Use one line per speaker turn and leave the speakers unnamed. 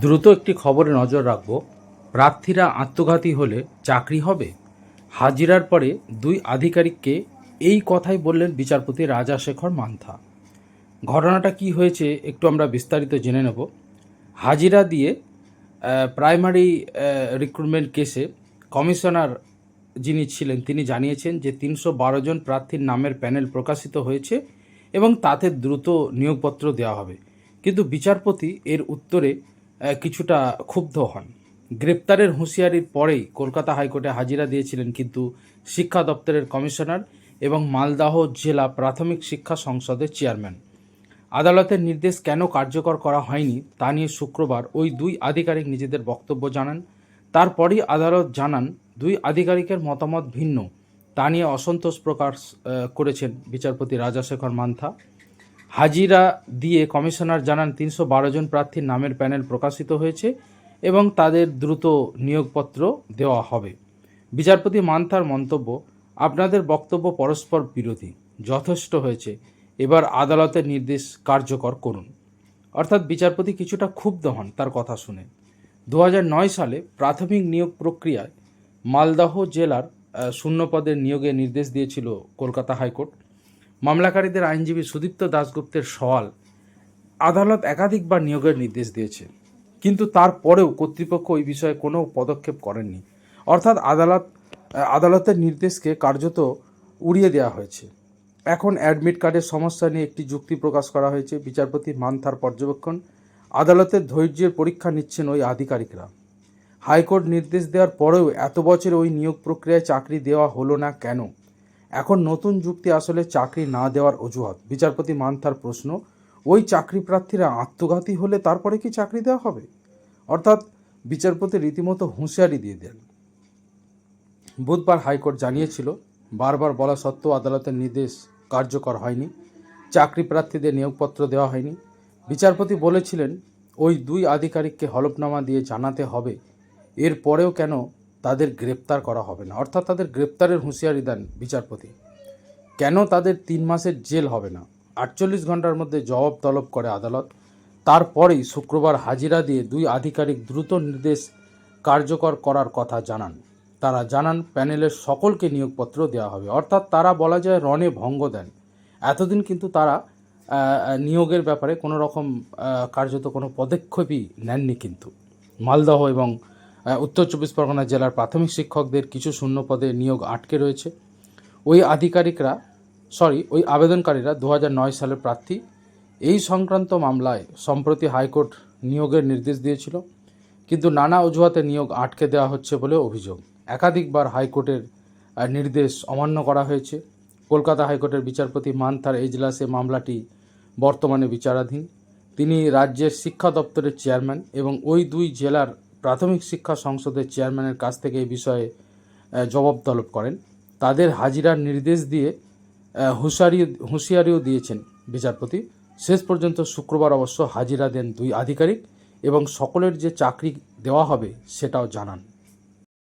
দ্রুত একটি খবরে নজর রাখব, প্রার্থীরা আত্মঘাতী হলে চাকরি হবে? হাজিরার পরে দুই আধিকারিককে এই কথাই বললেন বিচারপতি রাজাশেখর মান্থা। ঘটনাটা কি হয়েছে একটু আমরা বিস্তারিত জেনে নেব। হাজিরা দিয়ে প্রাইমারি রিক্রুটমেন্ট কেসে কমিশনার যিনি ছিলেন তিনি জানিয়েছেন যে তিনশো বারো জন প্রার্থীর নামের প্যানেল প্রকাশিত হয়েছে এবং তাতে দ্রুত নিয়োগপত্র দেওয়া হবে। কিন্তু বিচারপতি এর উত্তরে কিছুটা ক্ষুব্ধ হন। গ্রেপ্তারের হুঁশিয়ারির পরেই কলকাতা হাইকোর্টে হাজিরা দিয়েছিলেন কিন্তু শিক্ষা দপ্তরের কমিশনার এবং মালদাহ জেলা প্রাথমিক শিক্ষা সংসদের চেয়ারম্যান। আদালতের নির্দেশ কেন কার্যকর করা হয়নি তা নিয়ে শুক্রবার ওই দুই আধিকারিক নিজেদের বক্তব্য জানান। তারপরই আদালত জানান, দুই আধিকারিকের মতামত ভিন্ন। তা নিয়ে অসন্তোষ প্রকাশ করেছেন বিচারপতি রাজাশেখর মান্থা। হাজিরা দিয়ে কমিশনার জানান তিনশো বারো জন প্রার্থীর নামের প্যানেল প্রকাশিত হয়েছে এবং তাদের দ্রুত নিয়োগপত্র দেওয়া হবে। বিচারপতি মান্থার মন্তব্য, আপনাদের বক্তব্য পরস্পর বিরোধী, যথেষ্ট হয়েছে। এবার আদালতের নির্দেশ কার্যকর করুন। অর্থাৎ বিচারপতি কিছুটা ক্ষুব্ধ হন তার কথা শুনে। দু হাজার নয় সালে প্রাথমিক নিয়োগ প্রক্রিয়ায় মালদহ জেলার শূন্যপদের শূন্য পদের নিয়োগের নির্দেশ দিয়েছিল কলকাতা হাইকোর্ট। মামলাকারীদের আইনজীবী সুদীপ্ত দাশগুপ্তের সওয়াল আদালত একাধিকবার নিয়োগের নির্দেশ দিয়েছে কিন্তু তারপরেও কর্তৃপক্ষ ওই বিষয়ে কোনো পদক্ষেপ করেননি। অর্থাৎ আদালত, আদালতের নির্দেশকে কার্যত উড়িয়ে দেওয়া হয়েছে। এখন অ্যাডমিট কার্ডের সমস্যা নিয়ে একটি যুক্তি প্রকাশ করা হয়েছে বিচারপতি মান্থার পর্যবেক্ষণ। আদালতের ধৈর্যের পরীক্ষা নিচ্ছেন ওই আধিকারিকরা। হাইকোর্ট নির্দেশ দেওয়ার পরেও এত বছর ওই নিয়োগ প্রক্রিয়ায় চাকরি দেওয়া হলো না কেন? এখন নতুন যুক্তি আসলে চাকরি না দেওয়ার অজুহাত। বিচারপতি মান্থার প্রশ্ন, ওই চাকরি প্রার্থীরা আত্মঘাতী হলে তারপরে কি চাকরি দেওয়া হবে? অর্থাৎ বিচারপতি রীতিমতো হুঁশিয়ারি দিয়ে দেন। বুধবার হাইকোর্ট জানিয়েছিল, বারবার বলা সত্ত্বেও আদালতের নির্দেশ কার্যকর হয়নি। চাকরি প্রার্থীদের নিয়োগপত্র দেওয়া হয়নি। বিচারপতি বলেছিলেন, ওই দুই আধিকারিককে হলফনামা দিয়ে জানাতে হবে। এর পরেও কেন তাদের গ্রেপ্তার করা হবে না। অর্থাৎ তাদের গ্রেপ্তারের হুঁশিয়ারি দেন বিচারপতি। কেন তাদের তিন মাসের জেল হবে না? আটচল্লিশ ঘণ্টার মধ্যে জবাব তলব করে আদালত। তারপরেই শুক্রবার হাজিরা দিয়ে দুই আধিকারিক দ্রুত নির্দেশ কার্যকর করার কথা জানান। তারা জানান, প্যানেলের সকলকে নিয়োগপত্র দেওয়া হবে। অর্থাৎ তারা বলা যায় রণে ভঙ্গ দেন। এতদিন কিন্তু তারা নিয়োগের ব্যাপারে কোনো রকম কার্যত কোনো পদক্ষেপই নেননি কিন্তু। মালদহ এবং উত্তর চব্বিশ পরগনা জেলার প্রাথমিক শিক্ষকদের কিছু শূন্য পদে নিয়োগ আটকে রয়েছে। ওই আধিকারিকরা সরি ওই আবেদনকারীরা দু নয় সালের প্রার্থী। এই সংক্রান্ত মামলায় সম্প্রতি হাইকোর্ট নিয়োগের নির্দেশ দিয়েছিল, কিন্তু নানা অজুহাতে নিয়োগ আটকে দেওয়া হচ্ছে বলে অভিযোগ। একাধিকবার হাইকোর্টের নির্দেশ অমান্য করা হয়েছে। কলকাতা হাইকোর্টের বিচারপতি মান্থার এজলাসে মামলাটি বর্তমানে বিচারাধীন। তিনি রাজ্যের শিক্ষা দপ্তরের চেয়ারম্যান এবং ওই দুই জেলার প্রাথমিক শিক্ষা সংসদের চেয়ারম্যানের কাছ থেকে এই বিষয়ে জবাব তলব করেন। তাদের হাজিরার নির্দেশ দিয়ে হুঁশিয়ারি, হুঁশিয়ারিও দিয়েছেন বিচারপতি। শেষ পর্যন্ত শুক্রবার অবশ্য হাজিরা দেন দুই আধিকারিক এবং সকলের যে চাকরি দেওয়া হবে সেটাও জানান।